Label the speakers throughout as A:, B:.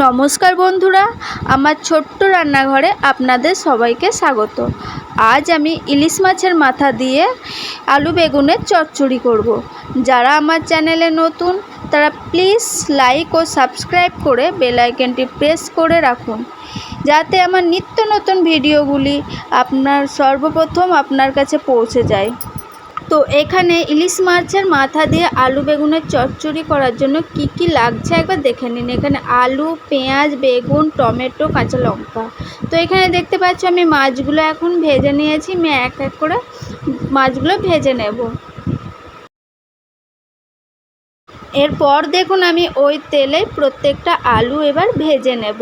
A: নমস্কার বন্ধুরা, আমার ছোট্ট রান্নাঘরে আপনাদের সবাইকে স্বাগত। আজ আমি ইলিশ মাছের মাথা দিয়ে আলু বেগুনের চচ্চড়ি করব। যারা আমার চ্যানেলে নতুন, তারা প্লিজ লাইক ও সাবস্ক্রাইব করে বেল আইকনটি প্রেস করে রাখুন। যাতে আমার নিত্য নতুন ভিডিওগুলি আপনার সর্বপ্রথম আপনার কাছে পৌঁছে যায়। তো এখানে ইলিশ মাছের মাথা দিয়ে আলু বেগুনের চচ্চড়ি করার জন্য কি কি লাগছে একবার দেখে নিন। এখানে আলু, পেঁয়াজ, বেগুন, টমেটো, কাঁচা লঙ্কা। তো এখানে দেখতে পাচ্ছ আমি মাছগুলো এখন ভেজে নিয়েছি। আমি এক এক করে মাছগুলো ভেজে নেব। এরপর দেখুন আমি ওই তেলে প্রত্যেকটা আলু এবার ভেজে নেব।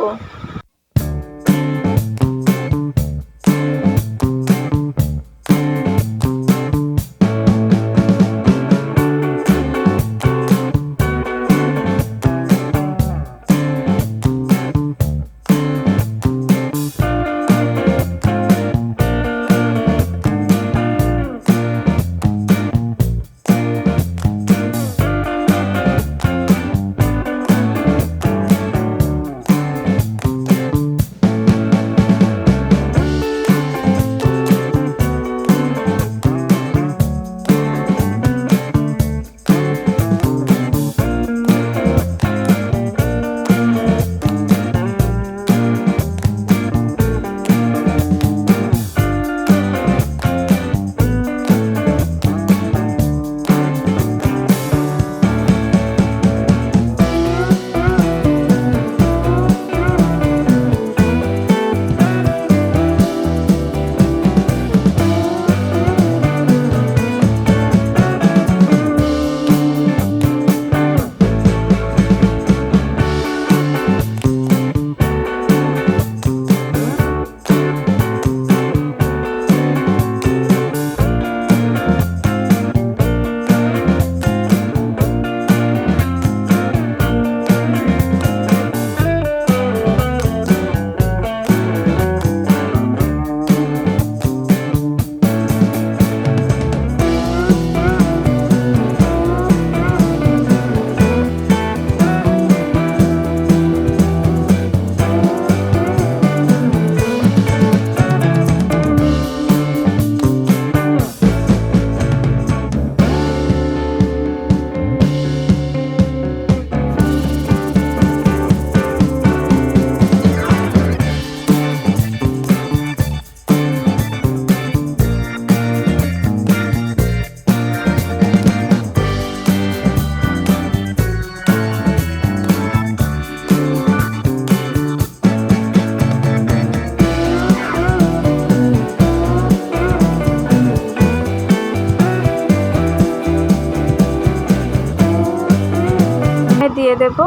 A: দেব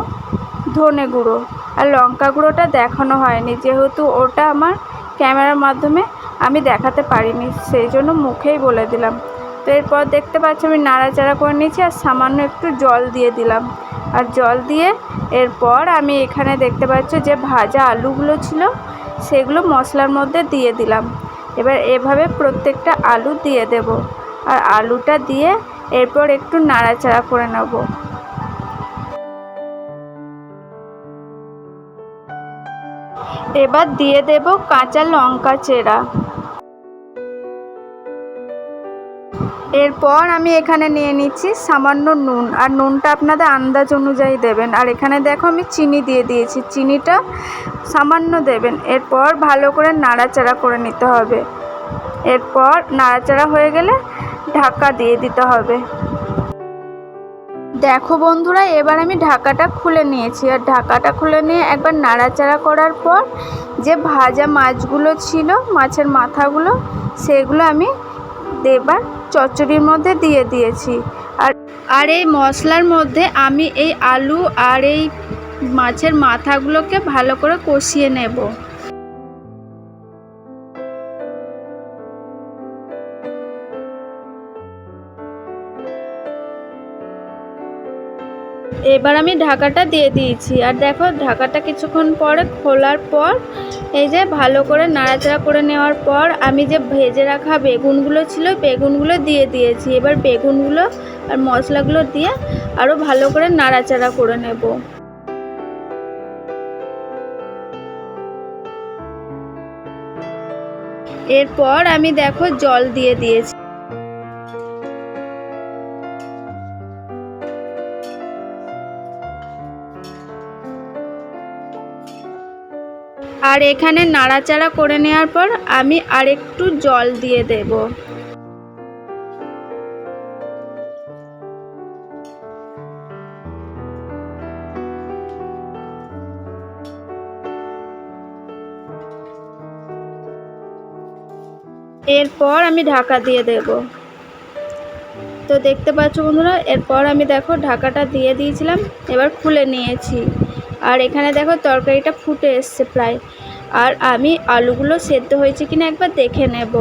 A: ধনে গুঁড়ো। আর লঙ্কা গুঁড়োটা দেখানো হয়নি, যেহেতু ওটা আমার ক্যামেরার মাধ্যমে আমি দেখাতে পারিনি, সেই জন্য মুখেই বলে দিলাম। তো এরপর দেখতে পাচ্ছি আমি নাড়াচাড়া করে নিয়েছি আর সামান্য একটু জল দিয়ে দিলাম। আর জল দিয়ে এরপর আমি এখানে দেখতে পাচ্ছি যে ভাজা আলুগুলো ছিল, সেগুলো মশলার মধ্যে দিয়ে দিলাম। এবার এভাবে প্রত্যেকটা আলু দিয়ে দেব। আর আলুটা দিয়ে এরপর একটু নাড়াচাড়া করে নেব। এবার দিয়ে দেব কাঁচা লঙ্কা চেরা। এরপর আমি এখানে নিয়ে নিচ্ছি সামান্য নুন, আর নুনটা আপনাদের আন্দাজ অনুযায়ী দেবেন। আর এখানে দেখো আমি চিনি দিয়ে দিয়েছি, চিনিটা সামান্য দেবেন। এরপর ভালো করে নাড়াচাড়া করে নিতে হবে। এরপর নাড়াচাড়া হয়ে গেলে ঢাকা দিয়ে দিতে হবে। দেখো বন্ধুরা, এবার আমি ঢাকাটা খুলে নিয়েছি। আর ঢাকাটা খুলে নিয়ে একবার নাড়াচাড়া করার পর যে ভাজা মাছগুলো ছিল, মাছের মাথাগুলো, সেগুলো আমি এবার চচ্চড়ির মধ্যে দিয়ে দিয়েছি। আর আর এই মশলার মধ্যে আমি এই আলু আর এই মাছের মাথাগুলোকে ভালো করে কষিয়ে নেব। এবার আমি ঢাকাটা দিয়ে দিয়েছি। আর দেখো, ঢাকাটা কিছুক্ষণ পরে খোলার পর, এই যে ভালো করে নাড়াচাড়া করে নেওয়ার পর, আমি যে ভেজে রাখা বেগুনগুলো ছিল, বেগুনগুলো দিয়ে দিয়েছি। এবার বেগুনগুলো আর মশলাগুলো দিয়ে আরও ভালো করে নাড়াচাড়া করে নেব। এরপর আমি দেখো জল দিয়ে দিয়েছি। আর এখানে নাড়াচাড়া করে নেওয়ার পর আমি আরেকটু জল দিয়ে দেব। এরপর আমি ঢাকা দিয়ে দেব। তো দেখতে পাচ্ছ বন্ধুরা, এরপর আমি দেখো ঢাকাটা দিয়ে দিয়েছিলাম, এবার খুলে নিয়েছি। আর এখানে দেখো তরকারিটা ফুটে এসছে প্রায়। আর আমি আলুগুলো সেদ্ধ হয়েছে কিনা একবার দেখে নেব।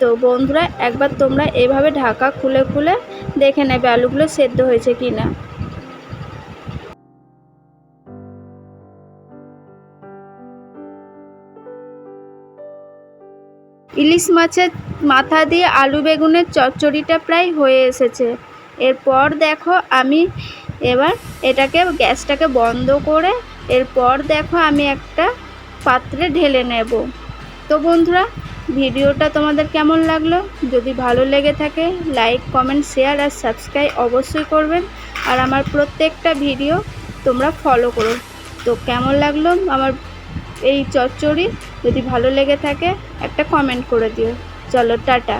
A: তো বন্ধুরা, একবার তোমরা এভাবে ঢাকা খুলে খুলে দেখে নেবে আলুগুলো সেদ্ধ হয়েছে কিনা। ইলিশ মাছের মাথা দিয়ে আলু বেগুনের চচ্চড়িটা প্রায় হয়ে এসেছে। এরপর দেখো আমি এবার এটাকে গ্যাসটাকে বন্ধ করে এরপর দেখো আমি একটা পাত্রে ঢেলে নেব। তো বন্ধুরা, ভিডিওটা তোমাদের কেমন লাগল? যদি ভালো লেগে থাকে লাইক কমেন্ট শেয়ার আর সাবস্ক্রাইব অবশ্যই করবেন। আর আমার প্রত্যেকটা ভিডিও তোমরা ফলো করো। তো কেমন লাগল আমার এই চচ্চড়ি? যদি ভালো লেগে থাকে, একটা কমেন্ট করে দিও। চলো, টাটা।